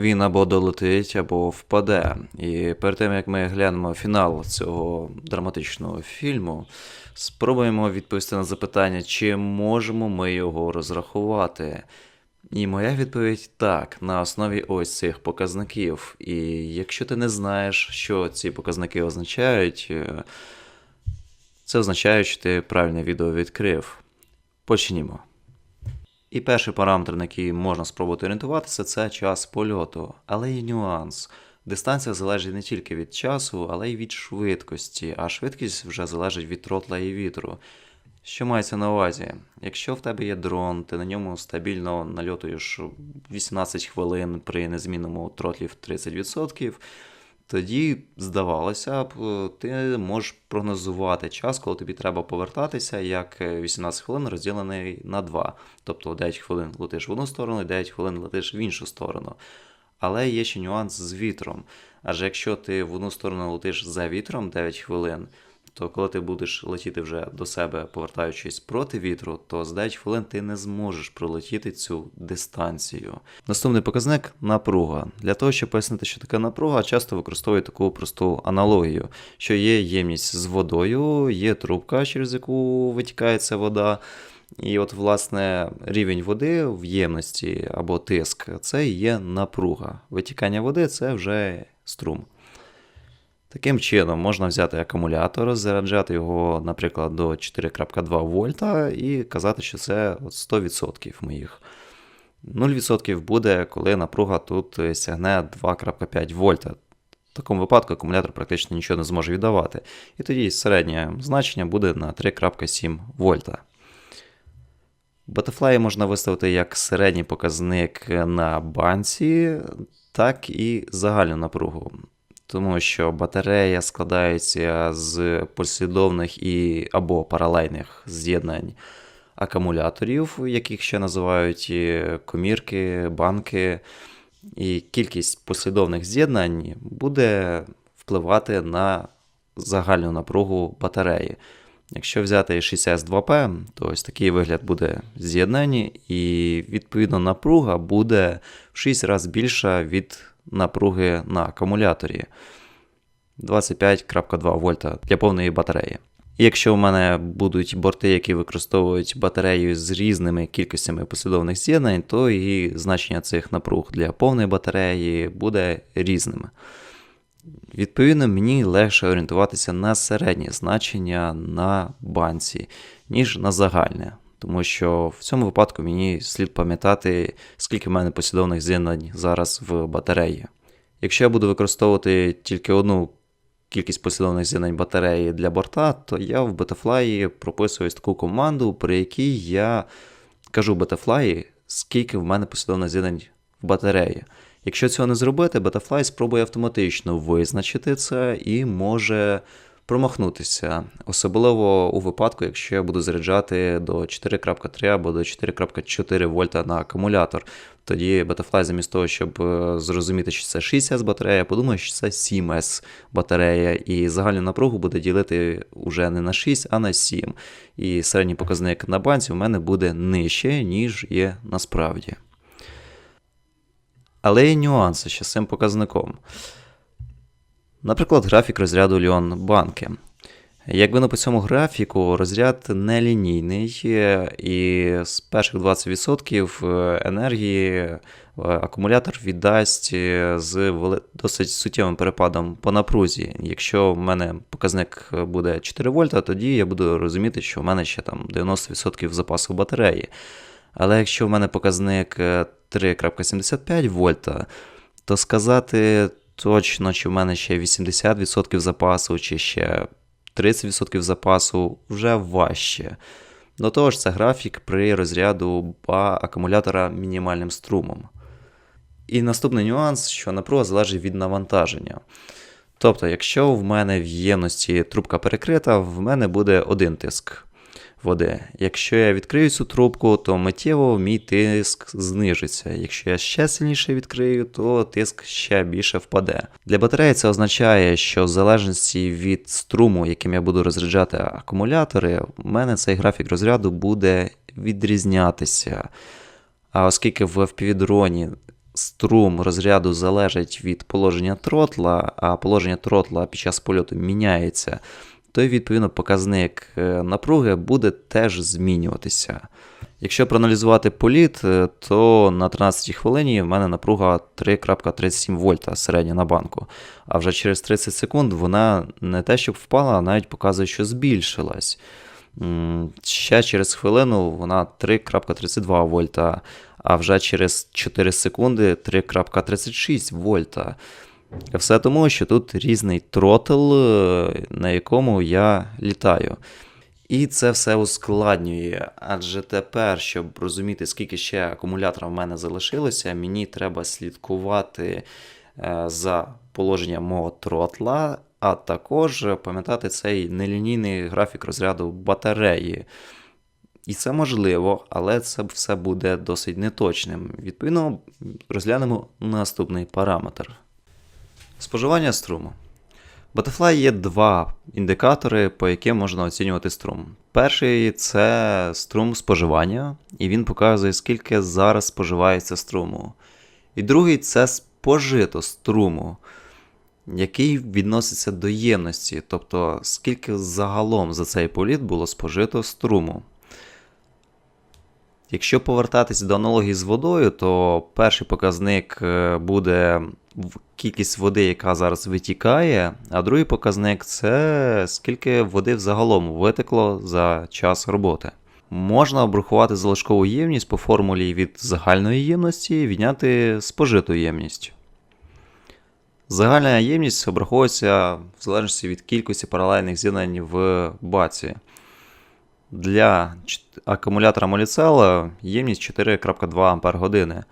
він або долетить, або впаде. І перед тим як ми глянемо фінал цього драматичного фільму, спробуємо відповісти на запитання, чи можемо ми його розрахувати. І моя відповідь так, на основі ось цих показників. І якщо ти не знаєш, що ці показники означають, е, це означає, що ти правильне відео відкрив. Почнімо. І перший параметр, на який можна спробувати орієнтуватися, це час польоту. Але є нюанс. Дистанція залежить не тільки від часу, але й від швидкості, а швидкість вже залежить від тротла і вітру. Що мається на увазі? Якщо в тебе є дрон, ти на ньому стабільно нальотуєш 18 хвилин при незмінному тротлі в 30%, тоді, здавалося б, ти можеш прогнозувати час, коли тобі треба повертатися, як 18 хвилин розділений на 2. Тобто 9 хвилин летиш в одну сторону, 9 хвилин летиш в іншу сторону. Але є ще нюанс з вітром. Адже якщо ти в одну сторону летиш за вітром 9 хвилин, то коли ти будеш летіти вже до себе, повертаючись проти вітру, то з 9 хвилин ти не зможеш пролетіти цю дистанцію. Наступний показник напруга. Для того, щоб пояснити, що таке напруга, часто використовують таку просту аналогію, що є ємність з водою, є трубка, через яку витікає ця вода. І от, власне, рівень води в ємності або тиск це є напруга. Витікання води це вже струм. Таким чином, можна взяти акумулятор, заряджати його, наприклад, до 4.2 вольта і казати, що це 100% моїх. 0% буде, коли напруга тут сягне 2.5 вольта. В такому випадку акумулятор практично нічого не зможе віддавати. І тоді середнє значення буде на 3.7 вольта. Butterfly можна виставити як середній показник на банці, так і загальну напругу. Тому що батарея складається з послідовних і або паралельних з'єднань акумуляторів, яких ще називають комірки, банки. І кількість послідовних з'єднань буде впливати на загальну напругу батареї. Якщо взяти 6S2P, то ось такий вигляд буде з'єднання, і відповідно напруга буде в 6 разів більша від напруги на акумуляторі 25.2 вольта для повної батареї. І якщо в мене будуть борти, які використовують батарею з різними кількостями послідовних з'єднань, то і значення цих напруг для повної батареї буде різним. Відповідно, мені легше орієнтуватися на середнє значення на банці, ніж на загальне. Тому що в цьому випадку мені слід пам'ятати, скільки в мене послідовних з'єднань зараз в батареї. Якщо я буду використовувати тільки одну кількість послідовних з'єднань батареї для борта, то я в Betafly прописуюсь таку команду, при якій я кажу Betafly, скільки в мене послідовних з'єднань в батареї. Якщо цього не зробити, Betafly спробує автоматично визначити це і може промахнутися. Особливо у випадку, якщо я буду заряджати до 4.3 або до 4.4 вольта на акумулятор. Тоді Betafly замість того, щоб е, зрозуміти, що це 6С батарея, подумає, що це 7С батарея, і загальну напругу буде ділити вже не на 6, а на 7. І середній показник на банці у мене буде нижче, ніж є насправді. Але є нюанси ще з цим показником. Наприклад, графік розряду Ліон банки. Як видно по цьому графіку, розряд нелінійний, і з перших 20% енергії акумулятор віддасть з досить суттєвим перепадом по напрузі. Якщо в мене показник буде 4 вольта, тоді я буду розуміти, що в мене ще там 90% запасу батареї. Але якщо в мене показник 3.75 вольта, то сказати точно, чи в мене ще 80% запасу, чи ще 30% запасу вже важче. До того ж, це графік при розряду акумулятора мінімальним струмом. І наступний нюанс, що напруга залежить від навантаження. Тобто, якщо в мене в ємності трубка перекрита, в мене буде один тиск води. Якщо я відкрию цю трубку, то миттєво мій тиск знижиться. Якщо я ще сильніше відкрию, то тиск ще більше впаде. Для батареї це означає, що в залежності від струму, яким я буду розряджати акумулятори, у мене цей графік розряду буде відрізнятися. А оскільки в FPV-дроні струм розряду залежить від положення тротла, а положення тротла під час польоту міняється, то відповідно показник е, напруги буде теж змінюватися. Якщо проаналізувати політ, е, то на 13 хвилині в мене напруга 3.37 вольта середня на банку. А вже через 30 секунд вона не те, щоб впала, а навіть показує, що збільшилась. Ще через хвилину вона 3.32 вольта, а вже через 4 секунди 3.36 вольта. Все тому, що тут різний тротл, е, на якому я літаю. І це все ускладнює, адже тепер, щоб розуміти, скільки ще акумулятора в мене залишилося, мені треба слідкувати е, за положенням мого тротла, а також пам'ятати цей нелінійний графік розряду батареї. І це можливо, але це все буде досить неточним. Відповідно, розглянемо наступний параметр. Споживання струму. Butterfly є два індикатори, по яким можна оцінювати струм. Перший це струм споживання, і він показує, скільки зараз споживається струму. І другий це спожито струму, який відноситься до ємності, тобто скільки загалом за цей політ було спожито струму. Якщо повертатись до аналогії з водою, то перший показник е, буде кількість води, яка зараз витікає, а другий показник це скільки води взагалом витекло за час роботи. Можна обрахувати залишкову ємність по формулі від загальної ємності відняти спожиту ємність. Загальна ємність обраховується в залежності від кількості паралельних з'єднань в баці. Для акумулятора Molicel ємність 4.2 Ах.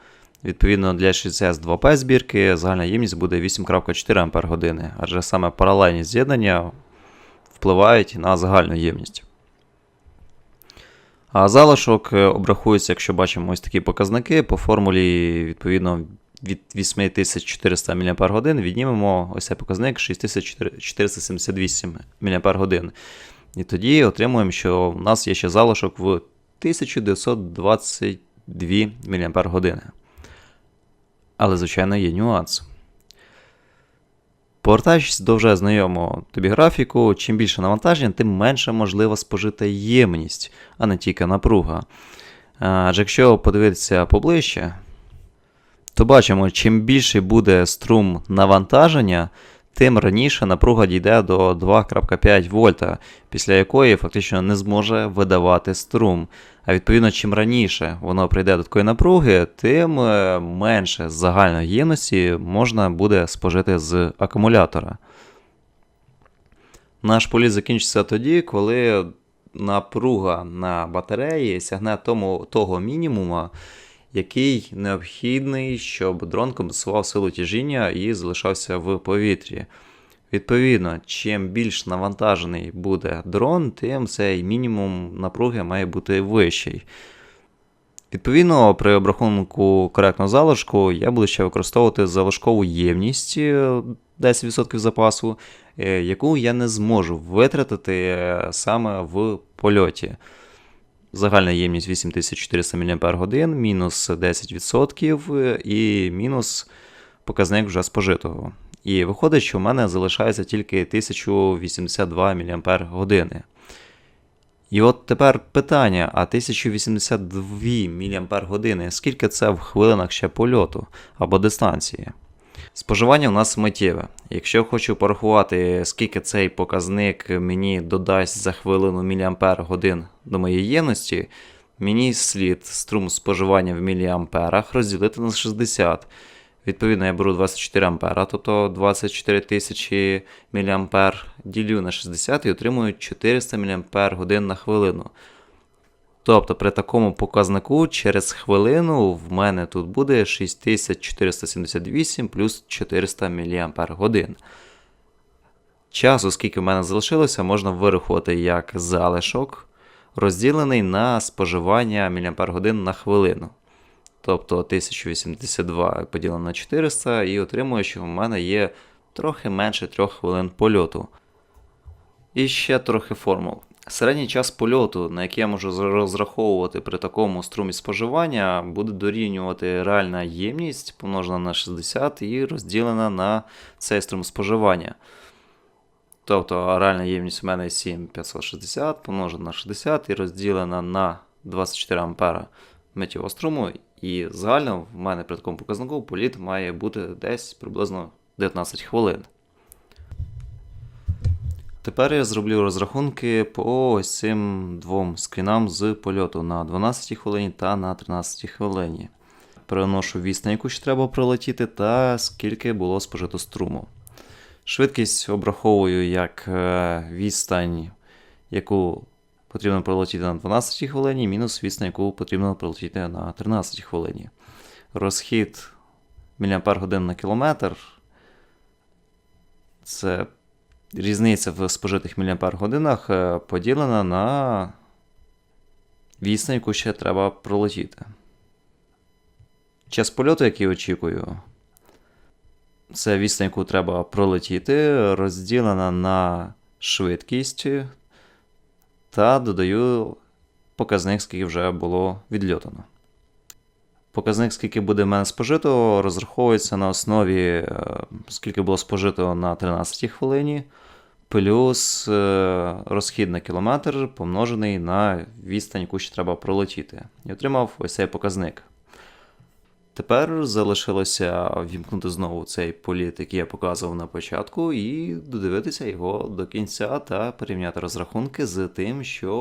Відповідно, для 62P збірки загальна ємність буде 8.4 Ах, адже саме паралельні з'єднання впливають на загальну ємність. А залишок е, обрахується, якщо бачимо ось такі показники, по формулі відповідно від 8400 мАч віднімемо ось цей показник 6478 мАч. І тоді отримуємо, що в нас є ще залишок в 1922 мАч. Але, звичайно, є нюанс. Повертаючись до вже знайомого тобі графіку, чим більше навантаження, тим менше можлива спожита ємність, а не тільки напруга. Адже якщо подивитися поближче, то бачимо, чим більше буде струм навантаження, тим раніше напруга дійде до 2,5 вольта, після якої фактично не зможе видавати струм. А відповідно, чим раніше воно прийде до такої напруги, тим е, менше загальної ємності можна буде спожити з акумулятора. Наш політ закінчиться тоді, коли напруга на батареї сягне тому, того мінімуму, який необхідний, щоб дрон компенсував силу тяжіння і залишався в повітрі. Відповідно, чим більш навантажений буде дрон, тим цей мінімум напруги має бути вищий. Відповідно, при обрахунку коректного залишку я буду ще використовувати залишкову ємність е, 10% запасу, е, яку я не зможу витратити е, саме в польоті. Загальна ємність 8400 мАч, мінус 10% е, і мінус показник вже спожитого. І виходить, що в мене залишається тільки 1082 мАч. І от тепер питання: а 1082 мАч, скільки це в хвилинах ще польоту або дистанції? Споживання у нас миттєве. Якщо хочу порахувати, скільки цей показник мені додасть за хвилину міліампер годин до моєї ємності, мені слід струм споживання в міліамперах розділити на 60. Відповідно, я беру 24 ампера, тобто 24 тисячі мА ділю на 60 і отримую 400 мАч на хвилину. Тобто при такому показнику через хвилину в мене тут буде 6478 плюс 400 мАч. Часу, скільки в мене залишилося, можна вирахувати як залишок, розділений на споживання мАч на хвилину. Тобто 1082 поділено на 400 і отримую, що в мене є трохи менше 3 хвилин польоту. І ще трохи формул. Середній час польоту, на який я можу розраховувати при такому струмі споживання, буде дорівнювати реальна ємність помножена на 60 і розділена на цей струм споживання. Тобто реальна ємність у мене 7560 помножена на 60 і розділена на 24 ампера миттєвого струму. І загально в мене при такому показнику політ має бути десь приблизно 19 хвилин. Тепер я зроблю розрахунки по ось цим двом скрінам з польоту на 12 хвилині та на 13 хвилині. Переношу відстань, яку ще треба пролетіти, та скільки було спожито струму. Швидкість обраховую як відстань, яку потрібно пролетіти на 12 хвилині, мінус відстань, яку потрібно пролетіти на 13 хвилині. Розхід мАч на кілометр. Це різниця в спожитих мАч е, поділена на відстань, яку ще треба пролетіти. Час польоту, який очікую, це відстань, яку треба пролетіти, розділена на швидкість та додаю показник, скільки вже було відльотано. Показник, скільки буде в мене спожито, розраховується на основі, е, скільки було спожито на 13 хвилині, плюс е, розхід на кілометр помножений на відстань, яку ще треба пролетіти. І отримав ось цей показник. Тепер залишилося вімкнути знову цей політ, який я показував на початку, і додивитися його до кінця та порівняти розрахунки з тим, що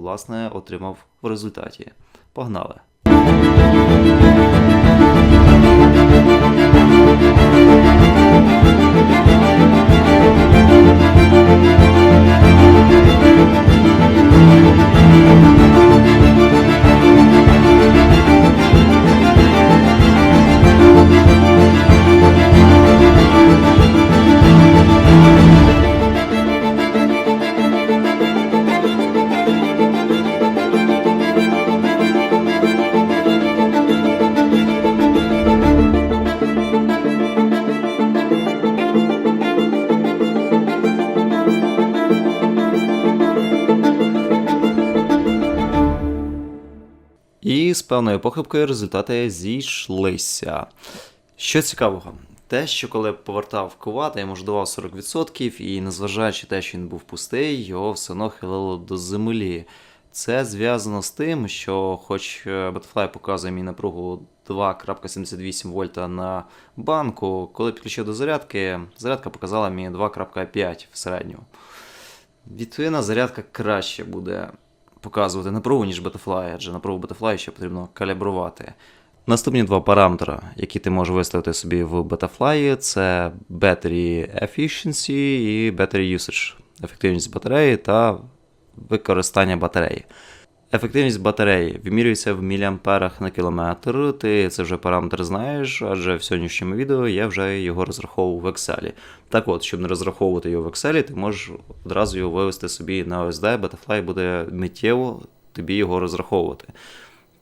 власне отримав в результаті. Погнали! І з певною похибкою результати зійшлися. Що цікавого, те, що коли повертав кувата, я йому ж давав 40%, і незважаючи те, що він був пустий, його все одно хилило до землі. Це зв'язано з тим, що, хоч е, Butterfly показує мені напругу 2.78 вольта на банку, коли підключив до зарядки, зарядка показала мені 2.5 в середньому. Відповідно, зарядка краще буде показувати напругу, ніж Butterfly, адже напругу Butterfly ще потрібно калібрувати. Наступні два параметри, які ти можеш виставити собі в Betafly, це Battery Efficiency і Battery Usage, ефективність батареї та використання батареї. Ефективність батареї вимірюється в міліамперах на кілометр. Ти це вже параметр знаєш, адже в сьогоднішньому відео я вже його розраховував в Excel. Так от, щоб не розраховувати його в Excel, ти можеш одразу його вивести собі на OSD, Betafly буде миттєво тобі його розраховувати.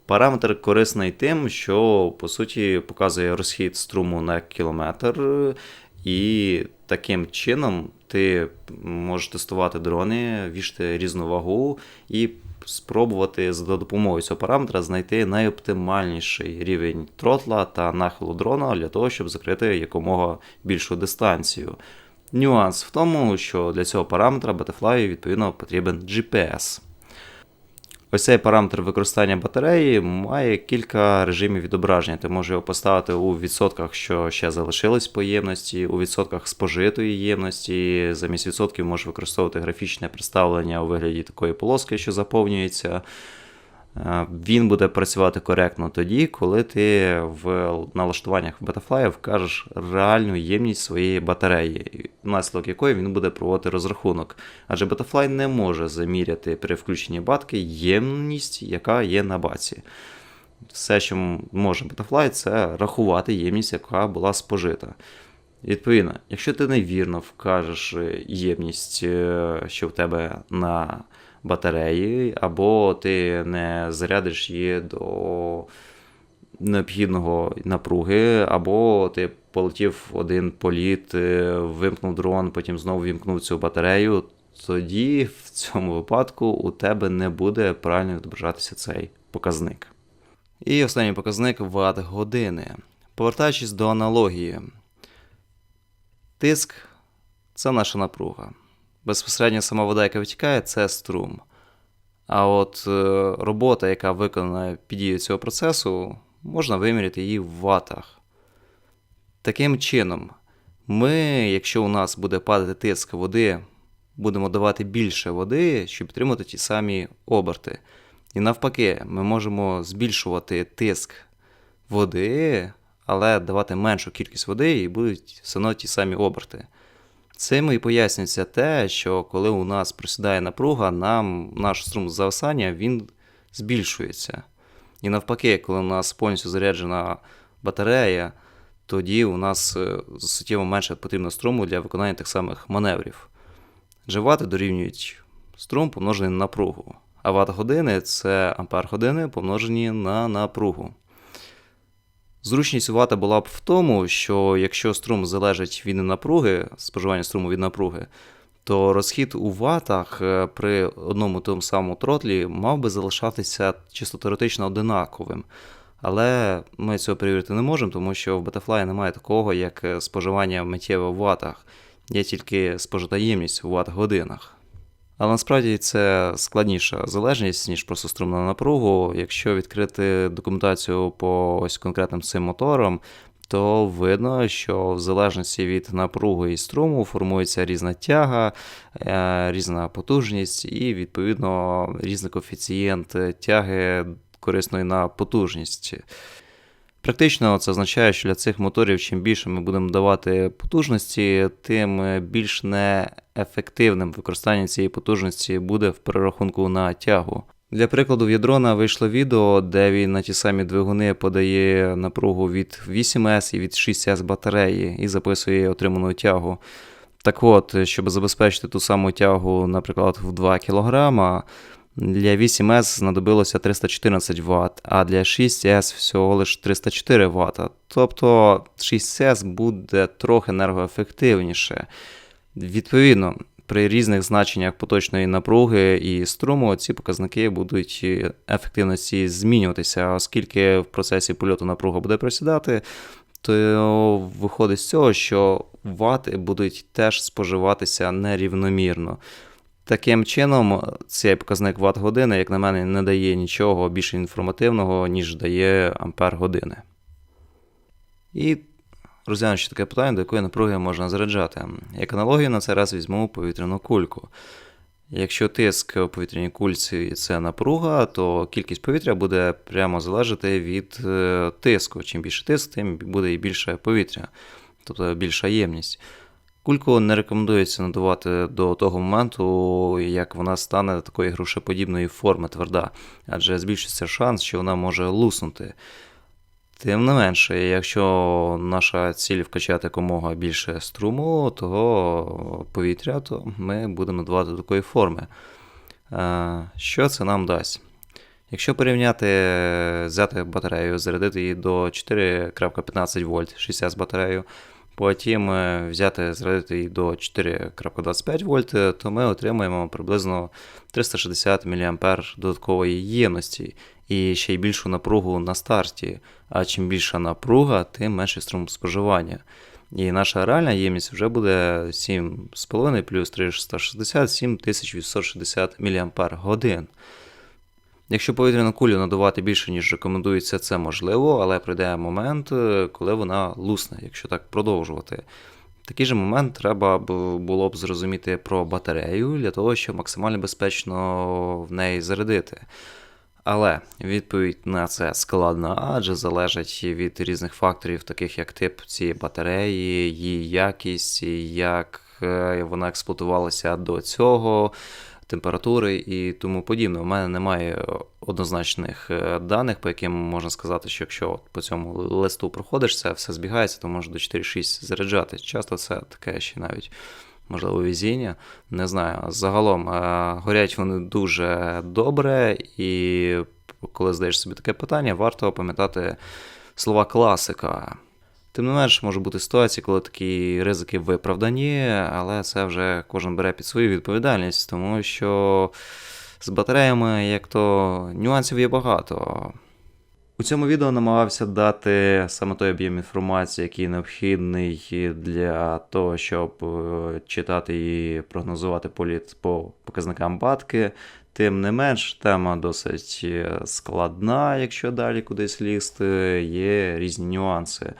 Параметр корисний тим, що по суті показує розхід струму на кілометр, і таким чином ти можеш тестувати дрони, вішати різну вагу і спробувати за допомогою цього параметра знайти найоптимальніший рівень тротла та нахилу дрона для того, щоб закрити якомога більшу дистанцію. Нюанс в тому, що для цього параметра Butterfly відповідно потрібен GPS. Ось цей параметр використання батареї має кілька режимів відображення. Ти можеш його поставити у відсотках, що ще залишилось по ємності, у відсотках спожитої ємності. Замість відсотків можеш використовувати графічне представлення у вигляді такої полоски, що заповнюється. Е, Він буде працювати коректно тоді, коли ти в налаштуваннях Betafly вкажеш реальну ємність своєї батареї, внаслідок якої він буде проводити розрахунок. Адже Betafly не може заміряти при включенні батки ємність, яка є на баці. Все, що може Betafly, це рахувати ємність, яка була спожита. Відповідно, якщо ти невірно вкажеш ємність, е, що в тебе на батареї, або ти не зарядиш її до необхідного напруги, або ти полетів один політ, е, вимкнув дрон, потім знову вімкнув цю батарею, тоді в цьому випадку у тебе не буде правильно відображатися цей показник. І останній показник ватт години. Повертаючись до аналогії, тиск це наша напруга. Безпосередньо сама вода, яка витікає, це струм. А от е, робота, яка виконана під дією цього процесу, можна виміряти її в ватах. Таким чином, ми, якщо у нас буде падати тиск води, будемо давати більше води, щоб підтримати ті самі оберти. І навпаки, ми можемо збільшувати тиск води, але давати меншу кількість води і будуть все одно ті самі оберти. Цим і пояснюється те, що коли у нас просідає напруга, нам наш струм зависання він збільшується. І навпаки, коли у нас повністю заряджена батарея, тоді у нас е, суттєво менше потрібно струму для виконання тих самих маневрів. Адже вати дорівнюють струм помножений на напругу, а ватт години це ампер години помножені на напругу. Зручність вата була б в тому, що якщо струм залежить від напруги, споживання струму від напруги, то розхід у ватах е, при одному тому самому тротлі мав би залишатися чисто теоретично одинаковим. Але ми цього перевірити не можемо, тому що в Betafly немає такого, як е, споживання миттєве в ватах, є тільки спожита ємність у ватт-годинах. Але насправді це складніша залежність, ніж просто струмна напругу. Якщо відкрити документацію по ось конкретним цим моторам, то видно, що в залежності від напруги і струму формується різна тяга, е, різна потужність і, відповідно, різний коефіцієнт тяги корисної на потужність. Практично це означає, що для цих моторів, чим більше ми будемо давати потужності, тим більш неефективним використання цієї потужності буде в перерахунку на тягу. Для прикладу, в ядрона вийшло відео, де він на ті самі двигуни подає напругу від 8С і від 6С батареї і записує отриману тягу. Так от, щоб забезпечити ту саму тягу, наприклад, в 2 кг, для 8С знадобилося 314 Вт, а для 6С всього лише 304 Вт. Тобто 6С буде трохи енергоефективніше. Відповідно, при різних значеннях поточної напруги і струму ці показники будуть ефективності змінюватися, оскільки в процесі польоту напруга буде просідати, то виходить з цього, що вати будуть теж споживатися нерівномірно. Таким чином, цей показник Вт години, як на мене, не дає нічого більш інформативного, ніж дає ампер години. І розглянемо ще таке питання, до якої напруги можна заряджати. Як аналогію на цей раз візьму повітряну кульку. Якщо тиск у повітряній кульці це напруга, то кількість повітря буде прямо залежати від е, тиску. Чим більше тиск, тим буде і більше повітря, тобто більша ємність. Кульку не рекомендується надавати до того моменту, як вона стане такої грушеподібної форми тверда, адже збільшиться шанс, що вона може луснути. Тим не менше, якщо наша ціль вкачати якомога більше струму, того повітря, то ми будемо надавати до такої форми. Що це нам дасть? Якщо порівняти, взяти батарею, зарядити її до 4.15 вольт 60 з батарею, Потім взяти, зрадити її до 4.25 вольт, то ми отримаємо приблизно 360 мА додаткової ємності і ще й більшу напругу на старті. А чим більша напруга, тим менше струм споживання. І наша реальна ємність вже буде 7,5 плюс 360 7860 мАч. Якщо повітряну кулю надавати більше, ніж рекомендується, це можливо, але прийде момент, е, коли вона лусне, якщо так продовжувати. Такий же момент треба було б зрозуміти про батарею для того, щоб максимально безпечно в неї зарядити. Але відповідь на це складна, адже залежить від різних факторів, таких як тип цієї батареї, її якість, як е, вона експлуатувалася до цього температури і тому подібне. У мене немає однозначних е, даних, по яким можна сказати, що якщо по цьому листу проходишся, все збігається, то можна до 4-6 заряджати. Часто це таке ще навіть. Можливо, везіння, не знаю. Загалом е, горять вони дуже добре, і коли здаєш собі таке питання, варто пам'ятати слова класика. Тим не менш, може бути ситуації, коли такі ризики виправдані, але це вже кожен бере під свою відповідальність, тому що з батареями, як то нюансів є багато. У цьому відео намагався дати саме той об'єм інформації, який необхідний для того, щоб е, читати і прогнозувати політ по показникам батки. Тим не менш, тема досить е, складна, якщо далі кудись лізти, є різні нюанси.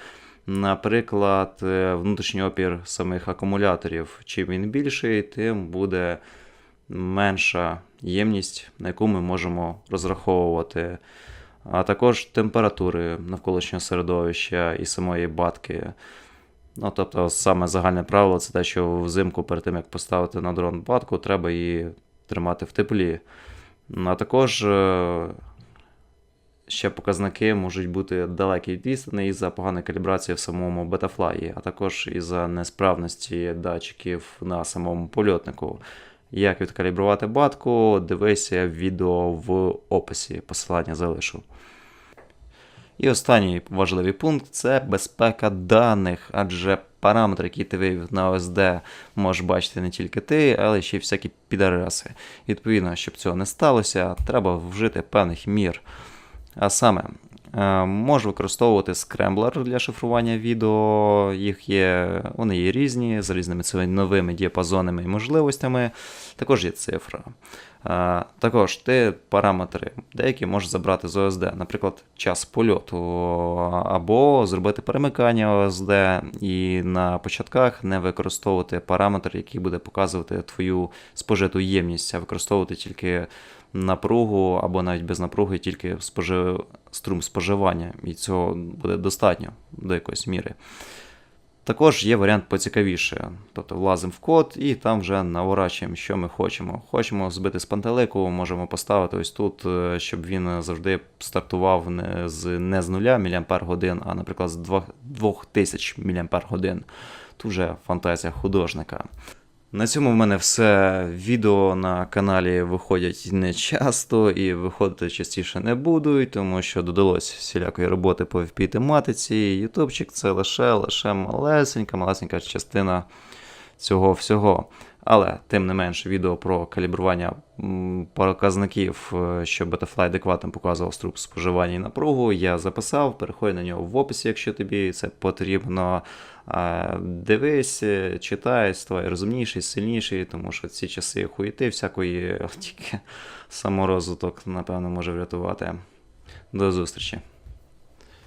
Наприклад, е, внутрішній опір самих акумуляторів. Чим він більший, тим буде менша ємність, на яку ми можемо розраховувати а також температури навколишнього середовища і самої батки. Ну, тобто, саме загальне правило це те, що взимку, перед тим як поставити на дрон батку, треба її тримати в теплі. А також е, ще показники можуть бути далекі від відстані із-за поганої калібрації в самому бетафлаї, а також із-за несправності датчиків на самому польотнику. Як відкалібрувати батку, дивися відео в описі, посилання залишу. І останній важливий пункт це безпека даних, адже параметри, які ти вивів на ОСД, можеш бачити не тільки ти, але ще й всякі підареси. Відповідно, щоб цього не сталося, треба вжити певних мір. А саме, е, можу використовувати скремблер для шифрування відео. Їх є, вони є різні, з різними новими діапазонами і можливостями. Також є цифра. Е, Також ти параметри деякі можеш забрати з ОСД, наприклад, час польоту, або зробити перемикання ОСД і на початках не використовувати параметр, який буде показувати твою спожиту ємність, а використовувати тільки напругу або навіть без напруги, тільки спожи... струм споживання, і цього буде достатньо до якоїсь міри. Також є варіант поцікавіше. Тобто влазимо в код і там вже наворачуємо, що ми хочемо. Хочемо збити з пантелику, можемо поставити ось тут, е, щоб він завжди стартував не з не з 0 мАч, а, наприклад, з 2000 мАч. Тут вже фантазія художника. На цьому в мене все. Відео на каналі виходять не часто і виходити частіше не будуть, тому що додалось всілякої роботи по FP тематиці. Ютубчик це лише лише малесенька, малесенька частина цього всього. Але тим не менш, відео про калібрування показників, е, що Betafly адекватно показував струп споживання і напругу, я записав. Переходь на нього в описі, якщо тобі це потрібно. Е, Дивись, е, читай, ставай розумніший, сильніший, тому що ці часи хуєти всякої тільки саморозвиток, напевно, може врятувати. До зустрічі!